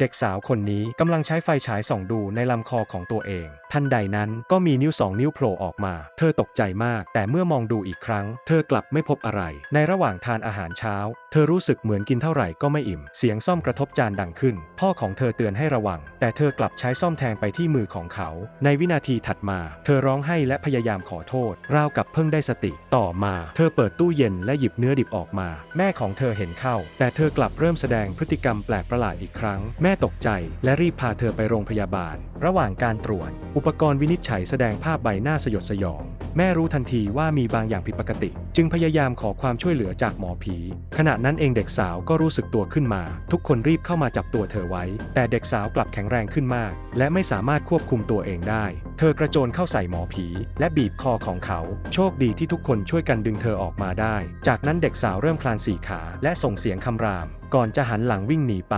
เด็กสาวคนนี้กำลังใช้ไฟฉายส่องดูในลำคอของตัวเอง ทันใดนั้นก็มีนิ้วสองนิ้วโผล่ออกมา เธอตกใจมาก แต่เมื่อมองดูอีกครั้ง เธอกลับไม่พบอะไร ในระหว่างทานอาหารเช้า เธอรู้สึกเหมือนกินเท่าไหร่ก็ไม่อิ่ม เสียงซ่อมกระทบจานดังขึ้น พ่อของเธอเตือนให้ระวัง แต่เธอกลับใช้ซ่อมแทงไปที่มือของเขา ในวินาทีถัดมา เธอร้องไห้และพยายามขอโทษ ราวกับเพิ่งได้สติ ต่อมา เธอเปิดตู้เย็นและหยิบเนื้อดิบออกมา แม่ของเธอเห็นเข้า แต่เธอกลับเริ่มแสดงพฤติกรรมแปลกประหลาดอีกครั้งแม่ม่ตกใจและรีบพาเธอไปโรงพยาบาล ระหว่างการตรวจ อุปกรณ์วินิจฉัยแสดงภาพใบหน้าสยดสยอง แม่รู้ทันทีว่ามีบางอย่างผิดปกติ จึงพยายามขอความช่วยเหลือจากหมอผี ขณะนั้นเองเด็กสาวก็รู้สึกตัวขึ้นมา ทุกคนรีบเข้ามาจับตัวเธอไว้ แต่เด็กสาวกลับแข็งแรงขึ้นมาก และไม่สามารถควบคุมตัวเองได้ เธอกระโจนเข้าใส่หมอผี และบีบคอของเขา โชคดีที่ทุกคนช่วยกันดึงเธอออกมาได้ จากนั้นเด็กสาวเริ่มคลานสี่ขา และส่งเสียงคำราม ก่อนจะหันหลังวิ่งหนีไป